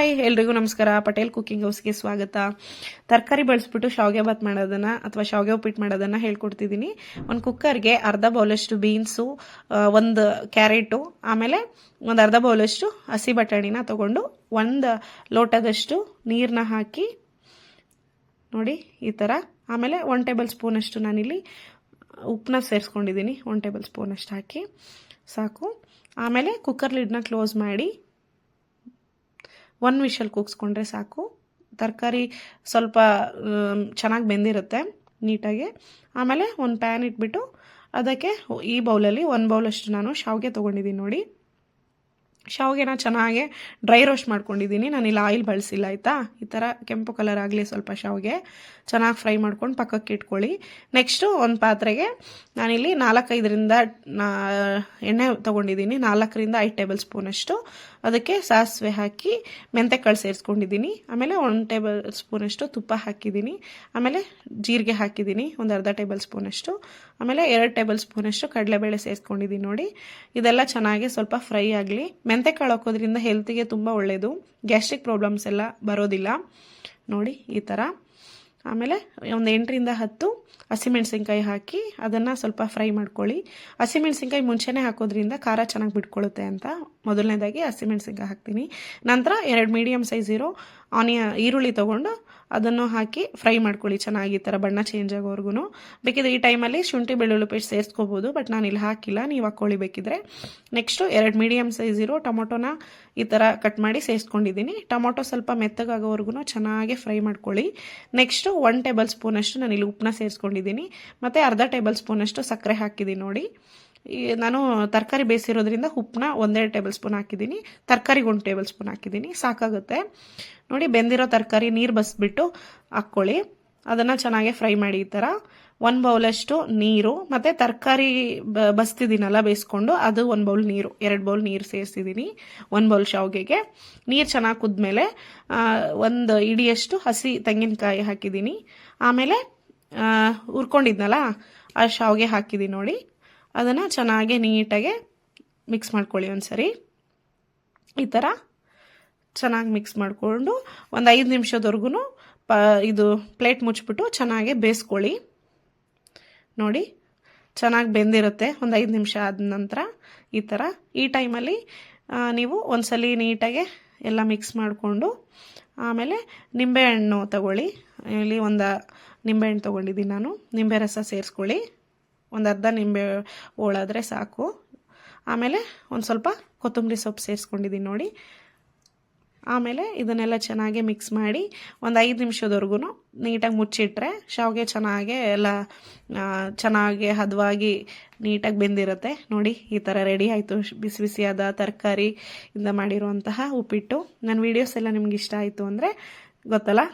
Hi, ಎಲ್ರಿಗೂ ನಮಸ್ಕಾರ. Patel cooking ಹೌಸ್ಗೆ ಸ್ವಾಗತ. ತರಕಾರಿ ಬಳಸ್ಬಿಟ್ಟು ಶಾವಿಗೆ ಭಾತ್ ಮಾಡೋದನ್ನ ಅಥವಾ ಶಾವಿಗೆ ಉಪ್ಪಿಟ್ಟು ಮಾಡೋದನ್ನ ಹೇಳ್ಕೊಡ್ತಿದ್ದೀನಿ. ಒಂದು ಕುಕ್ಕರ್ಗೆ ಅರ್ಧ ಬೌಲಷ್ಟು ಬೀನ್ಸು ಒಂದು ಕ್ಯಾರೆಟು, ಆಮೇಲೆ ಒಂದು ಅರ್ಧ ಬೌಲಷ್ಟು ಹಸಿ ಬಟಾಣಿನ ತಗೊಂಡು ಒಂದು ಲೋಟದಷ್ಟು ನೀರನ್ನ ಹಾಕಿ ನೋಡಿ ಈ ಥರ ಆಮೇಲೆ ಒನ್ ಟೇಬಲ್ ಸ್ಪೂನಷ್ಟು ನಾನಿಲ್ಲಿ ಉಪ್ಪನ್ನ ಸೇರಿಸ್ಕೊಂಡಿದ್ದೀನಿ. ಒನ್ ಟೇಬಲ್ ಸ್ಪೂನಷ್ಟು ಹಾಕಿ ಸಾಕು. ಆಮೇಲೆ ಕುಕ್ಕರ್ ಲಿಡ್ನ ಕ್ಲೋಸ್ ಮಾಡಿ ಒನ್ ವಿಷಲ್ ಕೂಗಿಸ್ಕೊಂಡ್ರೆ ಸಾಕು. ತರಕಾರಿ ಸ್ವಲ್ಪ ಚೆನ್ನಾಗಿ ಬೆಂದಿರುತ್ತೆ ನೀಟಾಗಿ. ಆಮೇಲೆ ಒಂದು ಪ್ಯಾನ್ ಇಟ್ಬಿಟ್ಟು ಅದಕ್ಕೆ ಈ ಬೌಲಲ್ಲಿ ಒಂದು ಬೌಲಷ್ಟು ನಾನು ಶಾವಿಗೆ ತೊಗೊಂಡಿದ್ದೀನಿ ನೋಡಿ. ಶಾವಿಗೆನ ಚೆನ್ನಾಗೆ ಡ್ರೈ ರೋಸ್ಟ್ ಮಾಡ್ಕೊಂಡಿದ್ದೀನಿ. ನಾನಿಲ್ಲಿ ಆಯಿಲ್ ಬಳಸಿಲ್ಲ, ಆಯಿತಾ? ಈ ಥರ ಕೆಂಪು ಕಲರ್ ಆಗಲಿ ಸ್ವಲ್ಪ ಶಾವಿಗೆ ಚೆನ್ನಾಗಿ ಫ್ರೈ ಮಾಡ್ಕೊಂಡು ಪಕ್ಕಕ್ಕೆ ಇಟ್ಕೊಳ್ಳಿ. ನೆಕ್ಸ್ಟು ಒಂದು ಪಾತ್ರೆಗೆ ನಾನಿಲ್ಲಿ ನಾಲ್ಕೈದರಿಂದ ಎಣ್ಣೆ ತೊಗೊಂಡಿದ್ದೀನಿ. ನಾಲ್ಕರಿಂದ ಐದು ಟೇಬಲ್ ಸ್ಪೂನಷ್ಟು ಅದಕ್ಕೆ ಸಾಸಿವೆ ಹಾಕಿ ಮೆಂತೆಕಾಳು ಸೇರಿಸ್ಕೊಂಡಿದ್ದೀನಿ. ಆಮೇಲೆ ಒಂದು ಟೇಬಲ್ ಸ್ಪೂನಷ್ಟು ತುಪ್ಪ ಹಾಕಿದ್ದೀನಿ. ಆಮೇಲೆ ಜೀರಿಗೆ ಹಾಕಿದ್ದೀನಿ, ಒಂದು ಅರ್ಧ ಟೇಬಲ್ ಸ್ಪೂನಷ್ಟು ಆಮೇಲೆ ಎರಡು ಟೇಬಲ್ ಸ್ಪೂನಷ್ಟು ಕಡಲೆಬೇಳೆ ಸೇರಿಸ್ಕೊಂಡಿದ್ದೀನಿ ನೋಡಿ. ಇದೆಲ್ಲ ಚೆನ್ನಾಗಿ ಸ್ವಲ್ಪ ಫ್ರೈ ಆಗಲಿ ಮೆಂತೆಕಾಳು ಹಾಕೋದ್ರಿಂದ ಹೆಲ್ತಿಗೆ ತುಂಬ ಒಳ್ಳೆಯದು ಗ್ಯಾಸ್ಟ್ರಿಕ್ ಪ್ರಾಬ್ಲಮ್ಸ್ ಎಲ್ಲ ಬರೋದಿಲ್ಲ. ನೋಡಿ, ಈ ಥರ ಆಮೇಲೆ ಒಂದು ಎಂಟರಿಂದ ಹತ್ತು ಹಸಿಮೆಣಸಿನ್ಕಾಯಿ ಹಾಕಿ ಅದನ್ನು ಸ್ವಲ್ಪ ಫ್ರೈ ಮಾಡ್ಕೊಳ್ಳಿ. ಹಸಿಮೆಣಸಿನ್ಕಾಯಿ ಮುಂಚೆನೇ ಹಾಕೋದ್ರಿಂದ ಖಾರ ಚೆನ್ನಾಗಿ ಬಿಟ್ಕೊಳ್ಳುತ್ತೆ ಅಂತ ಮೊದಲನೇದಾಗಿ ಹಸಿಮೆಣಸಿಗೆ ಹಾಕ್ತೀನಿ. ನಂತರ ಎರಡು ಮೀಡಿಯಮ್ ಸೈಜ್ ಇರೋ ಆನಿಯ ಈರುಳ್ಳಿ ತೊಗೊಂಡು ಅದನ್ನು ಹಾಕಿ ಫ್ರೈ ಮಾಡ್ಕೊಳ್ಳಿ. ಚೆನ್ನಾಗಿ ಈ ಥರ ಬಣ್ಣ ಚೇಂಜ್ ಆಗೋವರೆಗೂ ಬೇಕಿದ್ರೆ ಈ ಟೈಮಲ್ಲಿ ಶುಂಠಿ, ಬೆಳ್ಳುಳ್ಳಿ ಪೇಸ್ಟ್ ಸೇರಿಸ್ಕೋಬೋದು ಬಟ್ ನಾನು ಇಲ್ಲಿ ಹಾಕಿಲ್ಲ. ನೀವು ಹಾಕ್ಕೊಳ್ಳಿ ಬೇಕಿದ್ರೆ. ನೆಕ್ಸ್ಟು ಎರಡು ಮೀಡಿಯಮ್ ಸೈಜ್ ಇರೋ ಟೊಮೊಟೊನ ಈ ಥರ ಕಟ್ ಮಾಡಿ ಸೇರಿಸ್ಕೊಂಡಿದ್ದೀನಿ. ಟೊಮೊಟೊ ಸ್ವಲ್ಪ ಮೆತ್ತಗಾಗೋವರೆಗೂ ಚೆನ್ನಾಗಿ ಫ್ರೈ ಮಾಡ್ಕೊಳ್ಳಿ. ನೆಕ್ಸ್ಟು ಒನ್ ಟೇಬಲ್ ಸ್ಪೂನಷ್ಟು ನಾನು ಇಲ್ಲಿ ಉಪ್ಪನ್ನ ಸೇರಿಸ್ಕೊಂಡಿದ್ದೀನಿ. ಮತ್ತು ಅರ್ಧ ಟೇಬಲ್ ಸ್ಪೂನಷ್ಟು ಸಕ್ಕರೆ ಹಾಕಿದ್ದೀನಿ ನೋಡಿ. ನಾನು ತರಕಾರಿ ಬೇಯಿಸಿರೋದ್ರಿಂದ ಉಪ್ಪನ್ನ ಒಂದೆರಡು ಟೇಬಲ್ ಸ್ಪೂನ್ ಹಾಕಿದ್ದೀನಿ. ತರಕಾರಿಗೆ ಒಂದು ಟೇಬಲ್ ಸ್ಪೂನ್ ಹಾಕಿದ್ದೀನಿ. ಸಾಕಾಗುತ್ತೆ. ನೋಡಿ, ಬೆಂದಿರೋ ತರಕಾರಿ ನೀರು ಬಸ್ಬಿಟ್ಟು ಹಾಕ್ಕೊಳ್ಳಿ ಅದನ್ನು ಚೆನ್ನಾಗಿ ಫ್ರೈ ಮಾಡಿ ಈ ಥರ ಒಂದು ಬೌಲಷ್ಟು ನೀರು, ಮತ್ತು ತರಕಾರಿ ಬಸ್ತಿದ್ದೀನಲ್ಲ ಬೇಯಿಸ್ಕೊಂಡು, ಅದು ಒಂದು ಬೌಲ್ ನೀರು, ಎರಡು ಬೌಲ್ ನೀರು ಸೇರಿಸಿದ್ದೀನಿ, ಒಂದು ಬೌಲ್ ಶಾವಿಗೆಗೆ. ನೀರು ಚೆನ್ನಾಗಿ ಕುದ್ಮೇಲೆ ಒಂದು ಇಡಿಯಷ್ಟು ಹಸಿ ತೆಂಗಿನಕಾಯಿ ಹಾಕಿದ್ದೀನಿ. ಆಮೇಲೆ ಹುರ್ಕೊಂಡಿದ್ನಲ್ಲ, ಆ ಶಾವಿಗೆ ಹಾಕಿದ್ದೀನಿ ನೋಡಿ. ಅದನ್ನು ಚೆನ್ನಾಗಿ ನೀಟಾಗಿ ಮಿಕ್ಸ್ ಮಾಡ್ಕೊಳ್ಳಿ ಒಂದು ಸರಿ ಈ ಥರ ಚೆನ್ನಾಗಿ ಮಿಕ್ಸ್ ಮಾಡಿಕೊಂಡು ಒಂದು ಐದು ನಿಮಿಷದವರೆಗೂ ಪ ಇದು ಪ್ಲೇಟ್ ಮುಚ್ಚಿಬಿಟ್ಟು ಚೆನ್ನಾಗಿ ಬೇಯಿಸ್ಕೊಳ್ಳಿ. ನೋಡಿ ಚೆನ್ನಾಗಿ ಬೆಂದಿರುತ್ತೆ ಒಂದು ಐದು ನಿಮಿಷ ಆದ ನಂತರ ಈ ಥರ ಈ ಟೈಮಲ್ಲಿ ನೀವು ಒಂದ್ಸಲಿ ನೀಟಾಗೆ ಎಲ್ಲ ಮಿಕ್ಸ್ ಮಾಡಿಕೊಂಡು ಆಮೇಲೆ ನಿಂಬೆಹಣ್ಣು ತಗೊಳ್ಳಿ. ಇಲ್ಲಿ ಒಂದು ನಿಂಬೆಹಣ್ಣು ತೊಗೊಂಡಿದ್ದೀನಿ ನಾನು. ನಿಂಬೆ ರಸ ಸೇರಿಸ್ಕೊಳ್ಳಿ. ಒಂದು ಅರ್ಧ ನಿಂಬೆ ಹೋಳಾದರೆ ಸಾಕು. ಆಮೇಲೆ ಒಂದು ಸ್ವಲ್ಪ ಕೊತ್ತಂಬರಿ ಸೊಪ್ಪು ಸೇರಿಸ್ಕೊಂಡಿದ್ದೀನಿ ನೋಡಿ. ಆಮೇಲೆ ಇದನ್ನೆಲ್ಲ ಚೆನ್ನಾಗಿ ಮಿಕ್ಸ್ ಮಾಡಿ ಒಂದು ಐದು ನಿಮಿಷದವರೆಗೂ ನೀಟಾಗಿ ಮುಚ್ಚಿಟ್ರೆ ಶಾವಿಗೆ ಚೆನ್ನಾಗಿ ಎಲ್ಲ ಚೆನ್ನಾಗಿ ಹದವಾಗಿ ನೀಟಾಗಿ ಬೆಂದಿರುತ್ತೆ. ನೋಡಿ, ಈ ಥರ ರೆಡಿ ಆಯಿತು. ಬಿಸಿ ಬಿಸಿಯಾದ ತರಕಾರಿ ಇಂದ ಮಾಡಿರುವಂತಹ ಉಪ್ಪಿಟ್ಟು. ನನ್ನ ವೀಡಿಯೋಸ್ ಎಲ್ಲ ನಿಮ್ಗೆ ಇಷ್ಟ ಆಯಿತು ಅಂದರೆ ಗೊತ್ತಲ್ಲ?